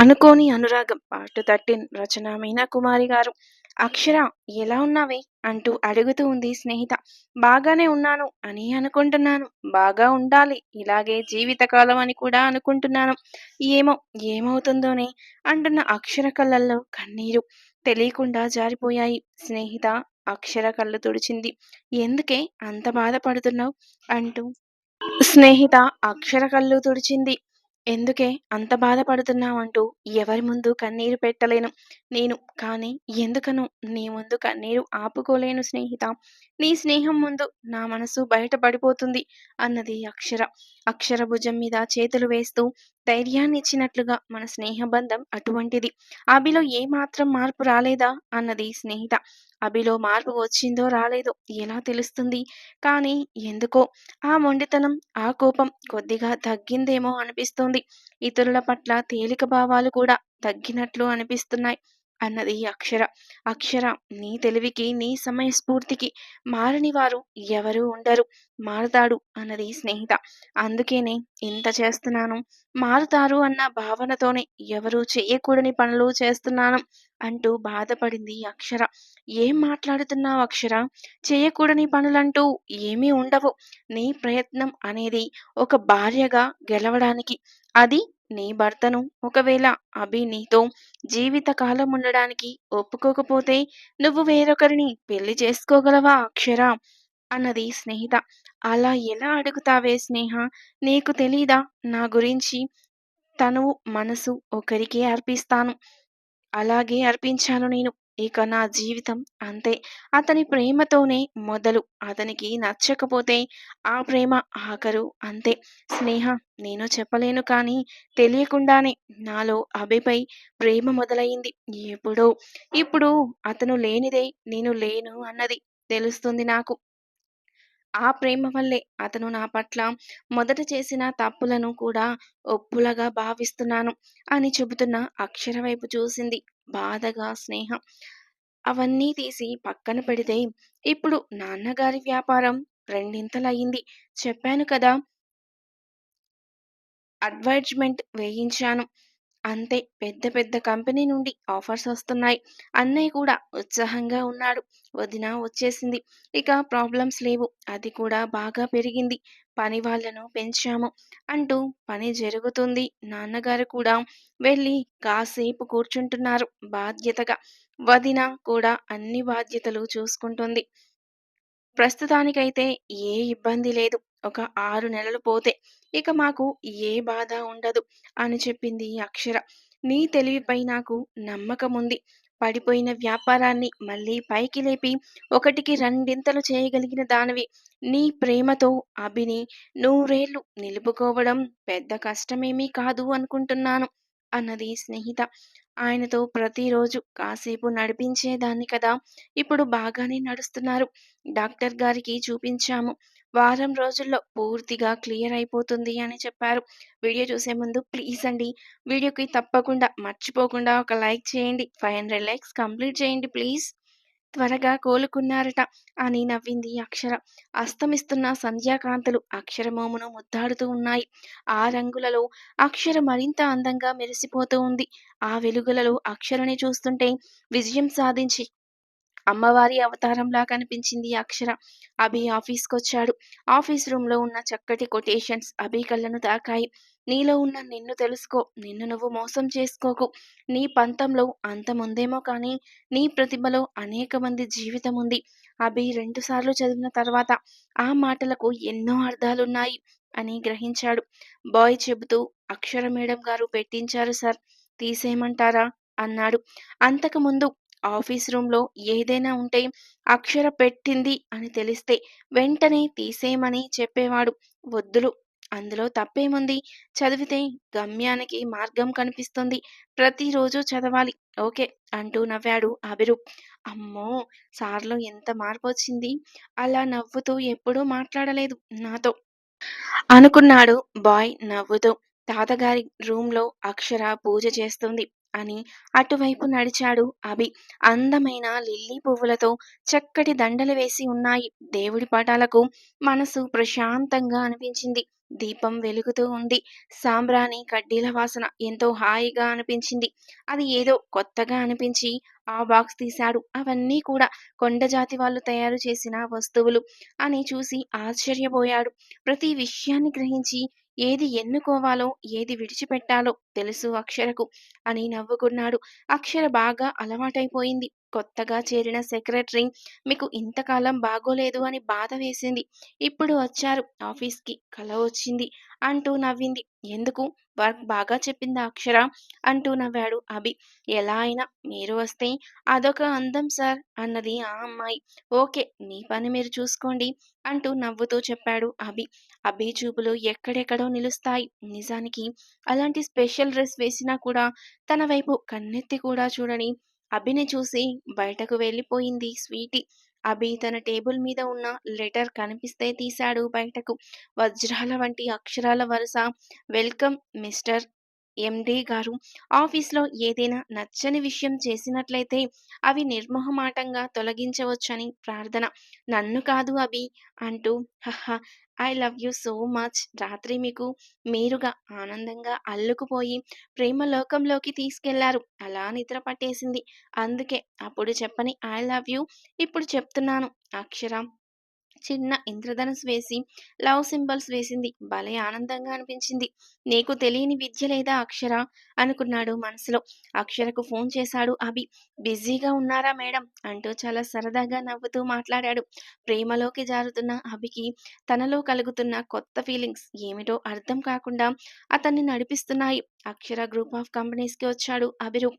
అనుకోని అనురాగం part thirteen రచన మీనాకుమారి గారు. అక్షర ఎలా ఉన్నావే? అంటూ అడుగుతూ ఉంది స్నేహిత. బాగానే ఉన్నాను అని అనుకుంటున్నాను. బాగా ఉండాలి. ఇలాగే జీవితకాలం అని కూడా అనుకుంటున్నాను. ఏమో ఏమవుతుందోనే అంటున్న అక్షర కళ్ళల్లో కన్నీరు తెలియకుండా జారిపోయాయి. స్నేహిత అక్షర కళ్ళు తుడిచింది. ఎందుకే అంత బాధపడుతున్నావు? అంటూ. స్నేహిత అక్షర కళ్ళు తుడిచింది. ఎందుకే? అంత బాధపడుతున్నావంటూ ఎవరి ముందు కన్నీరు పెట్టలేను. నేను కానీ ఎందుకను? నీ ముందు కన్నీరు ఆపుకోలేను స్నేహిత. నీ స్నేహం ముందు నా మనసు బయటపడిపోతుంది అన్నది అక్షర. అక్షర భుజం మీద చేతులు వేస్తూ ధైర్యాన్ని ఇచ్చినట్లుగా మన స్నేహబంధం అటువంటిది. అభిలో ఏ మాత్రం మార్పు రాలేదా? అన్నది స్నేహిత. అభిలో మార్పు వచ్చిందో రాలేదో ఎలా తెలుస్తుంది? కానీ ఎందుకో ఆ మొండితనం ఆ కోపం కొద్దిగా తగ్గిందేమో అనిపిస్తోంది. ఇతరుల పట్ల తేలిక భావాలు కూడా తగ్గినట్లు అనిపిస్తున్నాయి. అన్నది అక్షర. అక్షర నీ తెలివికి నీ సమయస్ఫూర్తికి మారని వారు ఎవరూ ఉండరు. మారతాడు అన్నది స్నేహిత. అందుకేనే ఇంత చేస్తున్నాను. మారుతారు అన్న భావనతోనే ఎవరు చేయకూడని పనులు చేస్తున్నాను అంటూ బాధపడింది అక్షర. ఏం మాట్లాడుతున్నావు అక్షర? చేయకూడని పనులంటూ ఏమీ ఉండవు. నీ ప్రయత్నం అనేది ఒక భార్యగా గెలవడానికి అది నీ భర్తను ఒకవేళ అభి నీతో జీవితకాలం ఉండడానికి ఒప్పుకోకపోతే నువ్వు వేరొకరిని పెళ్ళి చేసుకోగలవా అక్షర? అన్నది స్నేహిత. అలా ఎలా అడుగుతావే స్నేహ? నీకు తెలీదా? నా గురించి తను మనసు ఒకరికే అర్పిస్తాను. అలాగే అర్పించాను నేను. ఇక నా జీవితం అంతే. అతని ప్రేమతోనే మొదలు. అతనికి నచ్చకపోతే ఆ ప్రేమ ఆఖరు అంతే. స్నేహ నేను చెప్పలేను కానీ తెలియకుండానే నాలో అభిపై ప్రేమ మొదలైంది ఎప్పుడో. ఇప్పుడు అతను లేనిదే నేను లేను అన్నది తెలుస్తుంది నాకు. ఆ ప్రేమ వల్లే అతను నా పట్ల మొదట చేసిన తప్పులను కూడా ఒప్పులగా భావిస్తున్నాను అని చెబుతున్న అక్షర వైపు చూసింది. బాధగా స్నేహం అవన్నీ తీసి పక్కన పెడితే ఇప్పుడు నాన్నగారి వ్యాపారం రెండింతలయ్యింది చెప్పాను కదా అడ్వర్టైజ్మెంట్ వేయించాను. అంతే పెద్ద పెద్ద కంపెనీ నుండి ఆఫర్స్ వస్తున్నాయి. అన్నయ్య కూడా ఉత్సాహంగా ఉన్నాడు. వదిన వచ్చేసింది. ఇక ప్రాబ్లమ్స్ లేవు. అది కూడా బాగా పెరిగింది. పని వాళ్ళను పెంచాము అంటూ పని జరుగుతుంది. నాన్నగారు కూడా వెళ్ళి కాసేపు కూర్చుంటున్నారు బాధ్యతగా. వదిన కూడా అన్ని బాధ్యతలు చూసుకుంటుంది. ప్రస్తుతానికైతే ఏ ఇబ్బంది లేదు. ఒక ఆరు నెలలు పోతే ఇక మాకు ఏ బాధ ఉండదు అని చెప్పింది అక్షర. నీ తెలివిపై నాకు నమ్మకం ఉంది. పడిపోయిన వ్యాపారాన్ని మళ్ళీ పైకి లేపి ఒకటికి రెండింతలు చేయగలిగిన దానివి. నీ ప్రేమతో అభిని నూరేళ్ళు నిలుపుకోవడం పెద్ద కష్టమేమీ కాదు అనుకుంటున్నాను అన్నది స్నేహిత. ఆయనతో ప్రతిరోజు కాసేపు నడిపించేదాన్ని కదా. ఇప్పుడు బాగానే నడుస్తున్నారు. డాక్టర్ గారికి చూపించాము. వారం రోజుల్లో పూర్తిగా క్లియర్ అయిపోతుంది అని చెప్పారు. వీడియో చూసే ముందు ప్లీజ్ అండి వీడియోకి తప్పకుండా మర్చిపోకుండా ఒక లైక్ చేయండి ఫైవ్ హండ్రెడ్ లైక్స్ కంప్లీట్ చేయండి ప్లీజ్. త్వరగా కోలుకున్నారట అని నవ్వింది అక్షర. అస్తమిస్తున్న సంధ్యాకాంతలు అక్షరమోమును ముద్దాడుతూ ఉన్నాయి. ఆ రంగులలో అక్షర మరింత అందంగా మెరిసిపోతూ ఉంది. ఆ వెలుగులలో అక్షరని చూస్తుంటే విజయం సాధించి అమ్మవారి అవతారంలా కనిపించింది అక్షర. అభి ఆఫీస్కి వచ్చాడు ఆఫీస్ రూమ్లో ఉన్న చక్కటి కొటేషన్స్ అభి కళ్ళను తాకాయి. నీలో ఉన్న నిన్ను తెలుసుకో నిన్ను నువ్వు మోసం చేసుకోకు. నీ పంతంలో అంత ముందేమో కానీ నీ ప్రతిభలో అనేక మంది జీవితం ఉంది అభి రెండుసార్లు చదివిన తర్వాత ఆ మాటలకు ఎన్నో అర్థాలున్నాయి అని గ్రహించాడు. బాయ్ చెబుతూ అక్షర మేడం గారు పెట్టించారు సార్. తీసేయమంటారా? అన్నాడు. అంతకుముందు ఆఫీస్ రూమ్లో ఏదైనా ఉంటే అక్షర పెట్టింది అని తెలిస్తే వెంటనే తీసేయమని చెప్పేవాడు. వద్దులు. అందులో తప్పేముంది? చదివితే గమ్యానికి మార్గం కనిపిస్తుంది. ప్రతిరోజు చదవాలి. ఓకే అంటూ నవ్వాడు అభిరు. అమ్మో! సార్లో ఎంత మార్పు వచ్చింది అలా నవ్వుతూ ఎప్పుడూ మాట్లాడలేదు నాతో. అనుకున్నాడు బాయ్ నవ్వుతూ. తాతగారి రూమ్లో అక్షర పూజ చేస్తుంది. అని అటువైపు నడిచాడు అభి. అందమైన లిల్లీ పువ్వులతో చక్కటి దండలు వేసి ఉన్నాయి. దేవుడి పటాలకు మనసు ప్రశాంతంగా అనిపించింది. దీపం వెలుగుతూ ఉంది. సాంబ్రాణి కడ్డీల వాసన ఎంతో హాయిగా అనిపించింది. అది ఏదో కొత్తగా అనిపించి ఆ బాక్స్ తీశాడు. అవన్నీ కూడా కొండజాతి వాళ్ళు తయారు చేసిన వస్తువులు అని చూసి ఆశ్చర్యపోయాడు. ప్రతి విషయాన్ని గ్రహించి ఏది ఎన్నుకోవాలో ఏది విడిచిపెట్టాలో తెలుసు అక్షరకు అని నవ్వుకున్నాడు. అక్షర బాగా అలవాటైపోయింది. కొత్తగా చేరిన సెక్రటరీ మీకు ఇంతకాలం బాగోలేదు అని బాధ వేసింది. ఇప్పుడు వచ్చారు ఆఫీస్కి కల వచ్చింది అంటూ నవ్వింది. ఎందుకు? వర్క్ బాగా చెప్పింది అక్షర? అంటూ నవ్వాడు అభి. ఎలా అయినా మీరు వస్తే అదొక అందం సార్ అన్నది ఆ అమ్మాయి. ఓకే మీ పని మీరు చూసుకోండి అంటూ నవ్వుతూ చెప్పాడు అభి. అభి చూపులు ఎక్కడెక్కడో నిలుస్తాయి. నిజానికి అలాంటి స్పెషల్ డ్రెస్ వేసినా కూడా తన వైపు కన్నెత్తి కూడా చూడని అభిని చూసి బయటకు వెళ్ళిపోయింది స్వీటీ. అభి తన టేబుల్ మీద ఉన్న లెటర్ కనిపిస్తే తీశాడు బయటకు. వజ్రాల వంటి అక్షరాల వరుస. వెల్కమ్ మిస్టర్ ఎండి గారు ఆఫీస్లో ఏదైనా నచ్చని విషయం చేసినట్లయితే అవి నిర్మోహమాటంగా తొలగించవచ్చని ప్రార్థన. నన్ను కాదు అభి అంటూ హహ I love you so much. రాత్రి మీకు మీరుగా ఆనందంగా అల్లుకుపోయి ప్రేమ లోకంలోకి తీసుకెళ్ళారు. అలా నిద్ర పట్టేసింది. అందుకే అప్పుడు చెప్పని ఐ లవ్ యూ ఇప్పుడు చెప్తున్నాను. అక్షరం చిన్న ఇంద్రధనుసు వేసి లవ్ సింబల్స్ వేసింది. భలే ఆనందంగా అనిపించింది. నీకు తెలియని విద్య లేదా అక్షర? అనుకున్నాడు మనసులో. అక్షరకు ఫోన్ చేశాడు అభి. బిజీగా ఉన్నారా మేడం? అంటూ చాలా సరదాగా నవ్వుతూ మాట్లాడాడు. ప్రేమలోకి జారుతున్న అభికి తనలో కలుగుతున్న కొత్త ఫీలింగ్స్ ఏమిటో అర్థం కాకుండా అతన్ని నడిపిస్తున్నాయి. అక్షర గ్రూప్ ఆఫ్ కంపెనీస్కి వచ్చాడు అభిరు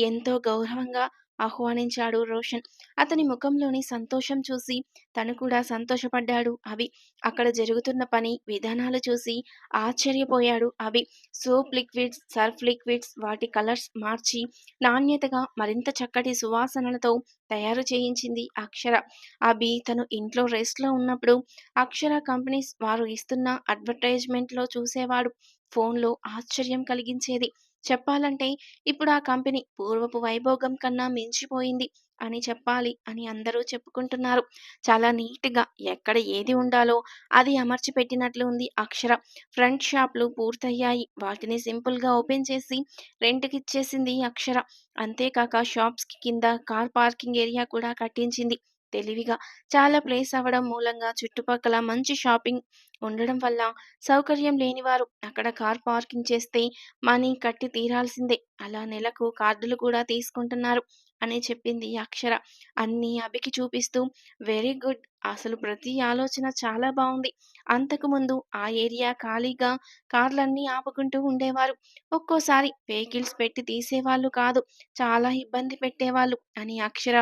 ఎంతో గౌరవంగా ఆహ్వానించాడు రోషన్. అతని ముఖంలోని సంతోషం చూసి తను కూడా సంతోషపడ్డాడు. అవి అక్కడ జరుగుతున్న పని విధానాలు చూసి ఆశ్చర్యపోయాడు. అవి సోప్ లిక్విడ్స్ సర్ఫ్ లిక్విడ్స్ వాటి కలర్స్ మార్చి నాణ్యతగా మరింత చక్కటి సువాసనలతో తయారు చేయించింది అక్షర. అభి తను ఇంట్లో రెస్ట్లో ఉన్నప్పుడు అక్షర కంపెనీస్ వారు ఇస్తున్న అడ్వర్టైజ్మెంట్లో చూసేవాడు. ఫోన్లో ఆశ్చర్యం కలిగించేది. చెప్పాలంటే ఇప్పుడు ఆ కంపెనీ పూర్వపు వైభోగం కన్నా మించిపోయింది అని చెప్పాలి అని అందరూ చెప్పుకుంటున్నారు. చాలా నీట్గా ఎక్కడ ఏది ఉండాలో అది అమర్చి పెట్టినట్లు ఉంది అక్షర. ఫ్రంట్ షాప్లు పూర్తయ్యాయి. వాటిని సింపుల్గా ఓపెన్ చేసి రెంట్కి ఇచ్చేసింది అక్షర. అంతేకాక షాప్స్కి కింద కార్ పార్కింగ్ ఏరియా కూడా కట్టించింది. తెలివిగా చాలా ప్లేస్ అవ్వడం మూలంగా చుట్టుపక్కల మంచి షాపింగ్ ఉండడం వల్ల సౌకర్యం లేనివారు అక్కడ కార్ పార్కింగ్ చేస్తే మనీ కట్టి తీరాల్సిందే. అలా నెలకు కార్డులు కూడా తీసుకుంటున్నారు. అని చెప్పింది అక్షర. అన్నీ అభికి చూపిస్తూ వెరీ గుడ్. అసలు ప్రతి ఆలోచన చాలా బాగుంది అంతకుముందు ఆ ఏరియా ఖాళీగా కార్లన్నీ ఆపుకుంటూ ఉండేవారు. ఒక్కోసారి వెహికల్స్ పెట్టి తీసేవాళ్ళు కాదు చాలా ఇబ్బంది పెట్టేవాళ్ళు అని అక్షర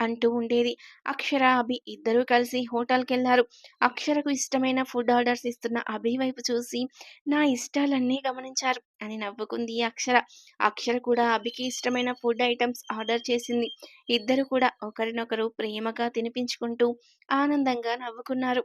అంటూ ఉండేది. అక్షర అభి ఇద్దరూ కలిసి హోటల్కి వెళ్ళారు అక్షరకు ఇష్టమైన ఫుడ్ ఆర్డర్స్ ఇస్తున్న అభి వైపు చూసి నా ఇష్టాలన్నీ గమనించారు. అని నవ్వుకుంది అక్షర. అక్షర కూడా అభికి ఇష్టమైన ఫుడ్ ఐటమ్స్ ఆర్డర్ చేసింది. ఇద్దరు కూడా ఒకరినొకరు ప్రేమగా తినిపించుకుంటూ ఆనందంగా నవ్వుకున్నారు.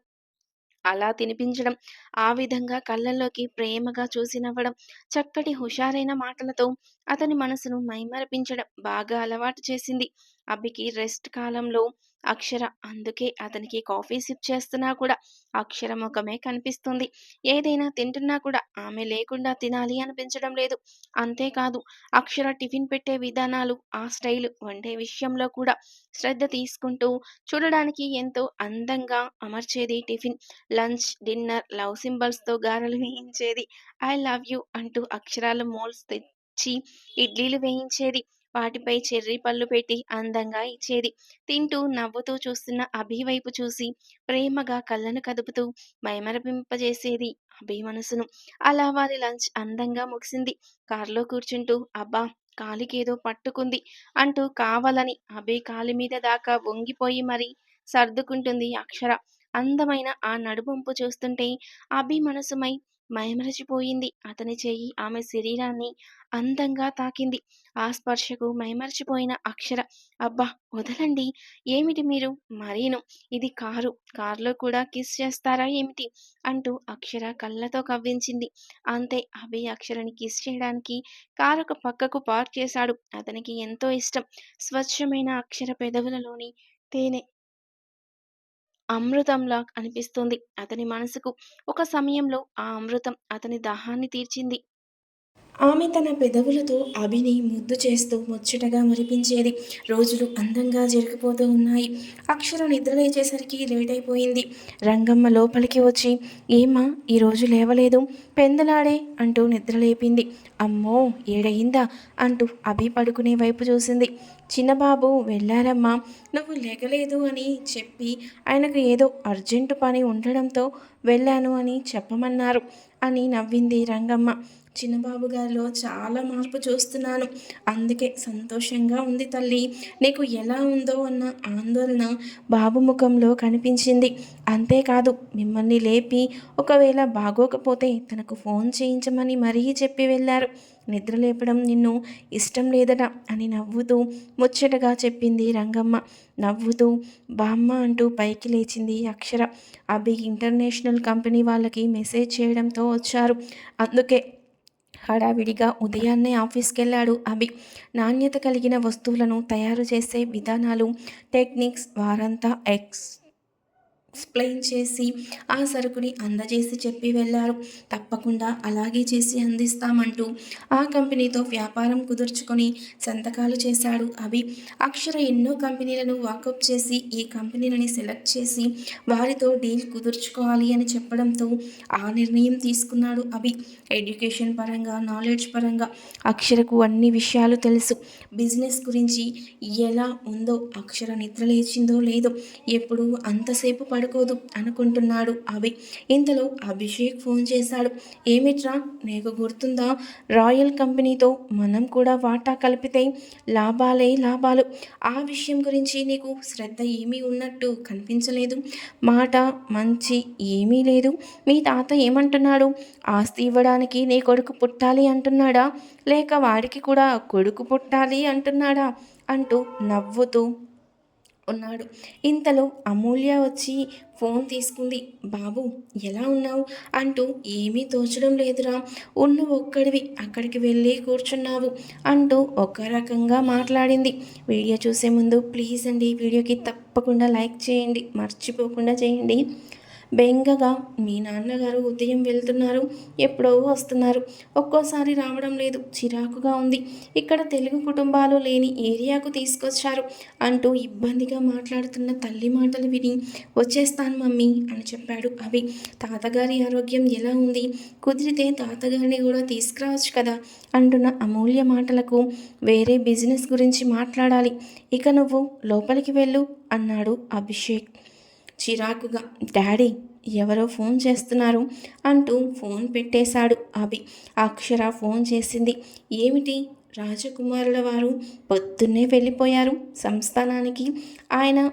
అలా తినిపించడం ఆ విధంగా కళ్ళల్లోకి ప్రేమగా చూసి నవ్వడం చక్కటి హుషారైన మాటలతో అతని మనసును మైమరపించడం బాగా అలవాటు చేసింది. అభికి రెస్ట్ కాలంలో అక్షర అందుకే అతనికి కాఫీ సిప్ చేస్తున్నా కూడా అక్షర ముఖమే కనిపిస్తుంది. ఏదైనా తింటున్నా కూడా ఆమె లేకుండా తినాలి అనిపించడం లేదు. అంతేకాదు అక్షర టిఫిన్ పెట్టే విధానాలు ఆ స్టైల్ వండే విషయంలో కూడా శ్రద్ధ తీసుకుంటూ చూడడానికి ఎంతో అందంగా అమర్చేది టిఫిన్. లంచ్ డిన్నర్ లవ్ సింబల్స్తో గారెలు వేయించేది ఐ లవ్ యూ అంటూ అక్షరాల మోల్స్ తెచ్చి ఇడ్లీలు వేయించేది. వాటిపై చెర్రీ పళ్ళు పెట్టి అందంగా ఇచ్చేది. తింటూ నవ్వుతూ చూస్తున్న అభి వైపు చూసి ప్రేమగా కళ్ళను కదుపుతూ మైమరపింపజేసేది అభి మనసును. అలా వారి లంచ్ అందంగా ముగిసింది. కారులో కూర్చుంటూ అబ్బా కాలికేదో పట్టుకుంది అంటూ కావాలని అభి కాలి మీద దాకా వంగిపోయి మరి సర్దుకుంటుంది అక్షర. అందమైన ఆ నడుముంపు చూస్తుంటే అభి మనసుమై మైమరచిపోయింది. అతని చెయ్యి ఆమె శరీరాన్ని అందంగా తాకింది. ఆ స్పర్శకు మైమర్చిపోయిన అక్షర అబ్బా వదలండి. ఏమిటి మీరు? మరీను? ఇది కారు. కారులో కూడా కిస్ చేస్తారా ఏమిటి? అంటూ అక్షర కళ్ళతో కవ్వించింది. అంతే అభి అక్షరని కిస్ చేయడానికి కారు ఒక పక్కకు పార్క్ చేశాడు. అతనికి ఎంతో ఇష్టం. స్వచ్ఛమైన అక్షర పెదవులలోని తేనె అమృతంలా అనిపిస్తుంది. అతని మనసుకు ఒక సమయంలో ఆ అమృతం అతని దాహాన్ని తీర్చింది. ఆమె తన పెదవులతో అభిని ముద్దు చేస్తూ ముచ్చటగా మురిపించేది. రోజులు అందంగా జరిగిపోతూ ఉన్నాయి. అక్షర నిద్రలేచేసరికి లేట్ అయిపోయింది రంగమ్మ లోపలికి వచ్చి ఏమా ఈరోజు లేవలేదు. పెందలాడే అంటూ నిద్రలేపింది అమ్మో ఏడయిందా? అంటూ అభి పడుకునే వైపు చూసింది. చిన్నబాబు వెళ్ళారమ్మా. నువ్వు లేగలేదు అని చెప్పి ఆయనకు ఏదో అర్జెంటు పని ఉండడంతో వెళ్ళాను అని చెప్పమన్నారు. అని నవ్వింది రంగమ్మ. చిన్నబాబు గారిలో చాలా మార్పు చూస్తున్నాను. అందుకే సంతోషంగా ఉంది తల్లి. నీకు ఎలా ఉందో అన్న ఆందోళన బాబు ముఖంలో కనిపించింది. అంతేకాదు మిమ్మల్ని లేపి ఒకవేళ బాగోకపోతే తనకు ఫోన్ చేయించమని మరీ చెప్పి వెళ్ళారు. నిద్ర లేపడం నిన్ను ఇష్టం లేదట అని నవ్వుతూ ముచ్చటగా చెప్పింది రంగమ్మ. నవ్వుతూ బామ్మ అంటూ పైకి లేచింది అక్షర. అభి ఇంటర్నేషనల్ కంపెనీ వాళ్ళకి మెసేజ్ చేయడంతో వచ్చారు. అందుకే హడావిడిగా ఉదయాన్నే ఆఫీస్కి వెళ్ళాడు అభి. నాణ్యత కలిగిన వస్తువులను తయారు చేసే విధానాలు టెక్నిక్స్ వారంతా ఎక్స్ ఎక్స్ప్లెయిన్ చేసి ఆ సరుకుని అందజేసి చెప్పి వెళ్ళారు. తప్పకుండా అలాగే చేసి అందిస్తామంటూ ఆ కంపెనీతో వ్యాపారం కుదుర్చుకొని సంతకాలు చేశాడు అభి. అక్షర ఎన్నో కంపెనీలను వాకప్ చేసి ఈ కంపెనీలని సెలెక్ట్ చేసి వారితో డీల్ కుదుర్చుకోవాలి అని చెప్పడంతో ఆ నిర్ణయం తీసుకున్నాడు అభి. ఎడ్యుకేషన్ పరంగా నాలెడ్జ్ పరంగా అక్షరకు అన్ని విషయాలు తెలుసు. బిజినెస్ గురించి ఎలా ఉందో అక్షర నిద్ర లేచిందో లేదో ఎప్పుడు అంతసేపు పడుకోదు అనుకుంటున్నాడు అభి. ఇంతలో అభిషేక్ ఫోన్ చేశాడు. ఏమిట్రా నీకు గుర్తుందా? రాయల్ కంపెనీతో మనం కూడా వాటా కలిపితే లాభాలే లాభాలు. ఆ విషయం గురించి నీకు శ్రద్ధ ఏమీ ఉన్నట్టు కనిపించలేదు. మాట మంచి ఏమీ లేదు. మీ తాత ఏమంటున్నాడు? ఆస్తి ఇవ్వడానికి నీ కొడుకు పుట్టాలి అంటున్నాడా? లేక వాడికి కూడా కొడుకు పుట్టాలి అంటున్నాడా? అంటూ నవ్వుతూ ఉన్నాడు. ఇంతలో అమూల్య వచ్చి ఫోన్ తీసుకుంది. బాబు ఎలా ఉన్నావు? అంటూ ఏమీ తోచడం లేదురా. ఉన్న ఒక్కడివి అక్కడికి వెళ్ళి కూర్చున్నావు అంటూ ఒక రకంగా మాట్లాడింది. వీడియో చూసే ముందు ప్లీజ్ అండి వీడియోకి తప్పకుండా లైక్ చేయండి మర్చిపోకుండా చేయండి. బెంగగా మీ నాన్నగారు ఉదయం వెళ్తున్నారు ఎప్పుడో వస్తున్నారు. ఒక్కోసారి రావడం లేదు చిరాకుగా ఉంది. ఇక్కడ తెలుగు కుటుంబాలు లేని ఏరియాకు తీసుకొచ్చారు అంటూ ఇబ్బందిగా మాట్లాడుతున్న తల్లి మాటలు విని వచ్చేస్తాను మమ్మీ అని చెప్పాడు అవి తాతగారి ఆరోగ్యం ఎలా ఉంది? కుదిరితే తాతగారిని కూడా తీసుకురావచ్చు కదా అంటున్న అమూల్య మాటలకు వేరే బిజినెస్ గురించి మాట్లాడాలి. ఇక నువ్వు లోపలికి వెళ్ళు అన్నాడు అభిషేక్. చిరాకుగా డాడీ ఎవరో ఫోన్ చేస్తున్నారు అంటూ ఫోన్ పెట్టేశాడు అభి. అక్షర ఫోన్ చేసింది. ఏమిటి? రాజకుమారుల వారు పొద్దున్నే వెళ్ళిపోయారు సంస్థానానికి. ఆయన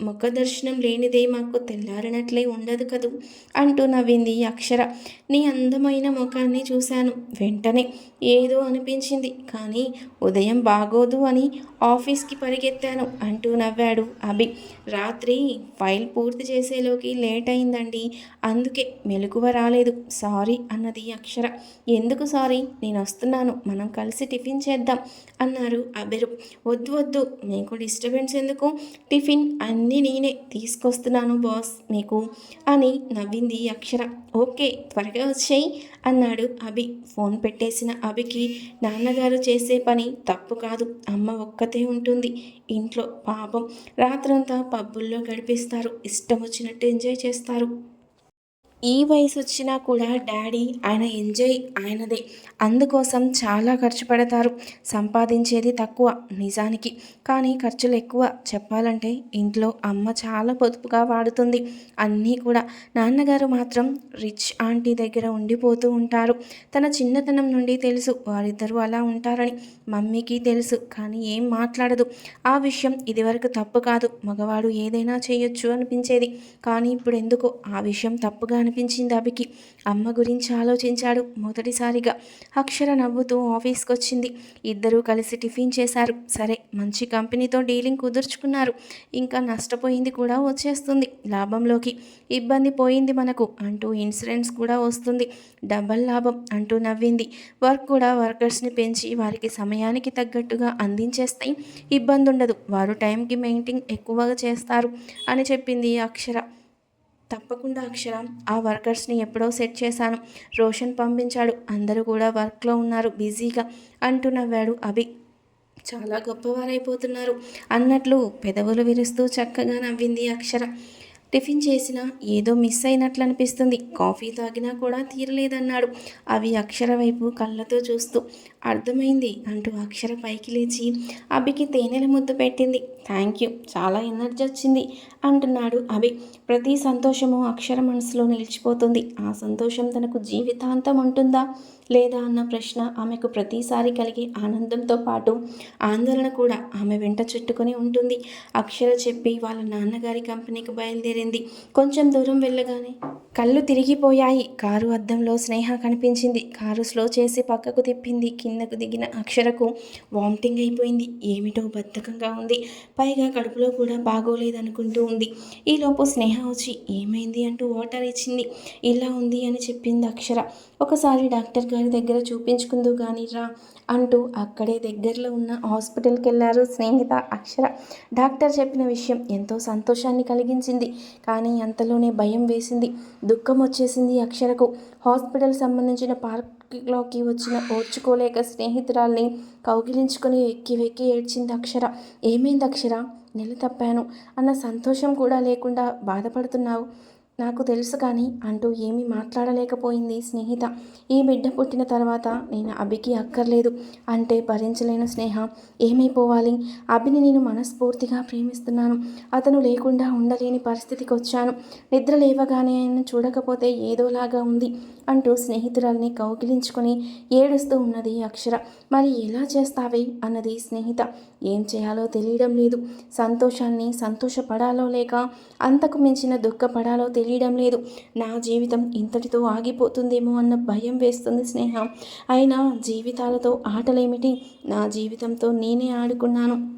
ముఖ దర్శనం లేనిదే మాకు తెల్లారినట్లే ఉండదు కదూ అంటూ నవ్వింది అక్షర. నీ అందమైన ముఖాన్ని చూశాను. వెంటనే ఏదో అనిపించింది. కానీ ఉదయం బాగోదు అని ఆఫీస్కి పరిగెత్తాను అంటూ నవ్వాడు అభి. రాత్రి ఫైల్ పూర్తి చేసేలోకి లేట్ అయిందండి. అందుకే మెలకువ రాలేదు. సారీ అన్నది అక్షర. ఎందుకు సారీ? నేను వస్తున్నాను. మనం కలిసి టిఫిన్ చేద్దాం అన్నారు అభిరు. వద్దు వద్దు. నీకు డిస్టర్బెన్స్ ఎందుకు? టిఫిన్ అన్ని నేనే తీసుకొస్తున్నాను బాస్. మీకు అని నవ్వింది అక్షర. ఓకే త్వరగా వచ్చేయి అన్నాడు అభి. ఫోన్ పెట్టేసిన అభికి నాన్నగారు చేసే పని తప్పు కాదు. అమ్మ ఒక్కతే ఉంటుంది. ఇంట్లో పాపం రాత్రంతా పబ్బుల్లో గడిపిస్తారు. ఇష్టం వచ్చినట్టు ఎంజాయ్ చేస్తారు. ఈ వయసు వచ్చినా కూడా డాడీ ఆయన ఎంజాయ్ ఆయనదే. అందుకోసం చాలా ఖర్చు పెడతారు సంపాదించేది తక్కువ నిజానికి. కానీ ఖర్చులు ఎక్కువ చెప్పాలంటే ఇంట్లో అమ్మ చాలా పొదుపుగా వాడుతుంది. అన్నీ కూడా. నాన్నగారు మాత్రం రిచ్ ఆంటీ దగ్గర ఉండిపోతూ ఉంటారు. తన చిన్నతనం నుండి తెలుసు. వారిద్దరూ అలా ఉంటారని మమ్మీకి తెలుసు. కానీ ఏం మాట్లాడదు. ఆ విషయం ఇదివరకు తప్పు కాదు. మగవాడు ఏదైనా చేయొచ్చు అనిపించేది. కానీ ఇప్పుడు ఎందుకో ఆ విషయం తప్పుగా అనిపి అనిపించింది అభికి అమ్మ గురించి ఆలోచించాడు. మొదటిసారిగా అక్షర నవ్వుతూ ఆఫీస్కి వచ్చింది ఇద్దరూ కలిసి టిఫిన్ చేశారు. సరే మంచి కంపెనీతో డీలింగ్ కుదుర్చుకున్నారు. ఇంకా నష్టపోయింది కూడా వచ్చేస్తుంది. లాభంలోకి ఇబ్బంది పోయింది మనకు అంటూ ఇన్సూరెన్స్ కూడా వస్తుంది. డబల్ లాభం అంటూ నవ్వింది. వర్క్ కూడా వర్కర్స్ని పెంచి వారికి సమయానికి తగ్గట్టుగా అందించేస్తాయి ఇబ్బంది ఉండదు వారు టైంకి మెయింటైన్ ఎక్కువగా చేస్తారు అని చెప్పింది అక్షర. తప్పకుండా అక్షర ఆ వర్కర్స్ని ఎప్పుడో సెట్ చేశాను. రోషన్ పంపించాడు. అందరూ కూడా వర్క్లో ఉన్నారు. బిజీగా అంటూ నవ్వాడు అభి. చాలా గొప్పవారైపోతున్నారు. అన్నట్లు పెదవులు విరుస్తూ చక్కగా నవ్వింది అక్షర. టిఫిన్ చేసినా ఏదో మిస్ అయినట్లు అనిపిస్తుంది కాఫీ తాగినా కూడా తీరలేదన్నాడు. అవి అక్షర వైపు కళ్ళతో చూస్తూ అర్థమైంది అంటూ అక్షర పైకి లేచి అభికి తేనెల ముద్దు పెట్టింది. థ్యాంక్ యూ చాలా ఎనర్జీ వచ్చింది అంటున్నాడు అభి. ప్రతి సంతోషము అక్షర మనసులో నిలిచిపోతుంది. ఆ సంతోషం తనకు జీవితాంతం ఉంటుందా? లేదా అన్న ప్రశ్న ఆమెకు ప్రతిసారి కలిగే ఆనందంతో పాటు ఆందోళన కూడా ఆమె వెంట చుట్టుకొని ఉంటుంది. అక్షర చెప్పి వాళ్ళ నాన్నగారి కంపెనీకి బయలుదేరింది. కొంచెం దూరం వెళ్ళగానే కళ్ళు తిరిగిపోయాయి. కారు అద్దంలో స్నేహ కనిపించింది. కారు స్లో చేసి పక్కకు తిప్పింది. కిందకు దిగిన అక్షరకు వామిటింగ్ అయిపోయింది. ఏమిటో బద్ధకంగా ఉంది. పైగా కడుపులో కూడా బాగోలేదనుకుంటూ ఉంది. ఈలోపు స్నేహ వచ్చి ఏమైంది అంటూ వాటర్ ఇచ్చింది. ఇలా ఉంది అని చెప్పింది అక్షర. ఒకసారి డాక్టర్ గారి దగ్గర చూపించుకుందు కానీ రా అంటూ అక్కడే దగ్గరలో ఉన్న హాస్పిటల్కి వెళ్ళారు స్నేహిత అక్షర. డాక్టర్ చెప్పిన విషయం ఎంతో సంతోషాన్ని కలిగించింది. కానీ అంతలోనే భయం వేసింది. దుఃఖం వచ్చేసింది అక్షరకు. హాస్పిటల్ సంబంధించిన పార్క్లోకి వచ్చిన ఓర్చుకోలేక స్నేహితురాల్ని కౌగిలించుకొని ఎక్కి వెక్కి ఏడ్చింది అక్షర. ఏమైంది అక్షర? నెల తప్పాను. అన్న సంతోషం కూడా లేకుండా బాధపడుతున్నావు. నాకు తెలుసు కానీ అంటూ ఏమీ మాట్లాడలేకపోయింది స్నేహిత. ఈ బిడ్డ పుట్టిన తర్వాత నేను అభికి అక్కర్లేదు అంటే భరించలేను స్నేహ. ఏమైపోవాలి? అభిని నేను మనస్ఫూర్తిగా ప్రేమిస్తున్నాను. అతను లేకుండా ఉండలేని పరిస్థితికి వచ్చాను నిద్ర లేవగానే ఆయన చూడకపోతే ఏదోలాగా ఉంది. అంటూ స్నేహితురాల్ని కౌగిలించుకొని ఏడుస్తూ ఉన్నది అక్షర. మరి ఎలా చేస్తావే? అన్నది స్నేహిత. ఏం చేయాలో తెలియడం లేదు. సంతోషాన్ని సంతోషపడాలో లేక అంతకు మించిన దుఃఖపడాలో తెలియడం లేదు. నా జీవితం ఇంతటితో ఆగిపోతుందేమో అన్న భయం వేస్తుంది స్నేహ. అయినా జీవితాలతో ఆటలేమిటి? నా జీవితంతో నేనే ఆడుకున్నాను.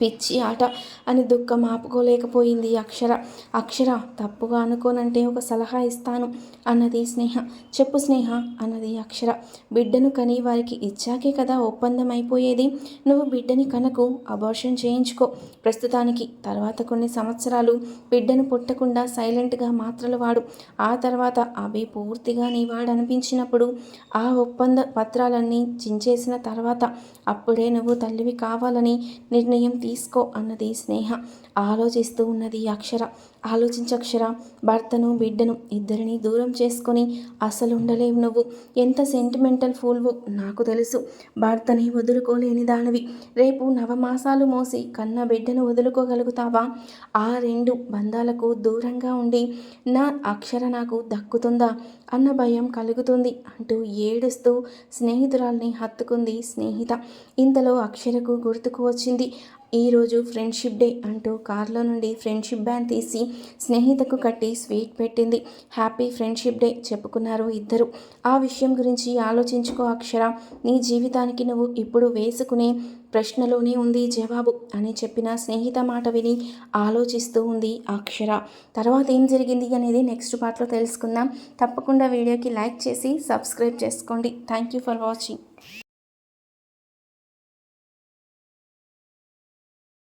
పిచ్చి ఆట అని దుఃఖం ఆపుకోలేకపోయింది అక్షర. అక్షర తప్పుగా అనుకోనంటే ఒక సలహా ఇస్తాను అన్నది స్నేహ. చెప్పు స్నేహ అన్నది అక్షర. బిడ్డను కని వారికి ఇచ్చాకే కదా ఒప్పందం అయిపోయేది నువ్వు బిడ్డని కనకు అబార్షన్ చేయించుకో. ప్రస్తుతానికి తర్వాత కొన్ని సంవత్సరాలు బిడ్డను పుట్టకుండా సైలెంట్గా మాత్రలు వాడు. ఆ తర్వాత అవి పూర్తిగా నీ వాడు అనిపించినప్పుడు ఆ ఒప్పంద పత్రాలన్నీ చించేసిన తర్వాత అప్పుడే నువ్వు తల్లివి కావాలని నిర్ణయం తీసుకో అన్నది స్నేహ. ఆలోచిస్తూ ఉన్నది అక్షర. ఆలోచించక్షర? భర్తను బిడ్డను ఇద్దరిని దూరం చేసుకొని అసలు ఉండలేవు నువ్వు. ఎంత సెంటిమెంటల్ ఫూల్వు నాకు తెలుసు. భర్తని వదులుకోలేని దానివి. రేపు నవమాసాలు మోసి కన్న బిడ్డను వదులుకోగలుగుతావా? ఆ రెండు బంధాలకు దూరంగా ఉండి నా అక్షర నాకు దక్కుతుందా? అన్న భయం కలుగుతుంది అంటూ ఏడుస్తూ స్నేహితురాల్ని హత్తుకుంది స్నేహిత. ఇంతలో అక్షరకు గుర్తుకు వచ్చింది. ఈరోజు ఫ్రెండ్షిప్ డే అంటూ కార్లో నుండి ఫ్రెండ్షిప్ బ్యాన్ తీసి స్నేహితకు కట్టి స్వీట్ పెట్టింది. హ్యాపీ ఫ్రెండ్షిప్ డే చెప్పుకున్నారు ఇద్దరు. ఆ విషయం గురించి ఆలోచించుకో అక్షర. నీ జీవితానికి నువ్వు ఇప్పుడు వేసుకునే ప్రశ్నలోనే ఉంది జవాబు అని చెప్పిన స్నేహిత మాట విని ఆలోచిస్తూ ఉంది అక్షర. తర్వాత ఏం జరిగింది అనేది నెక్స్ట్ పార్ట్లో తెలుసుకుందాం. తప్పకుండా వీడియోకి లైక్ చేసి సబ్స్క్రైబ్ చేసుకోండి. Thank you for watching.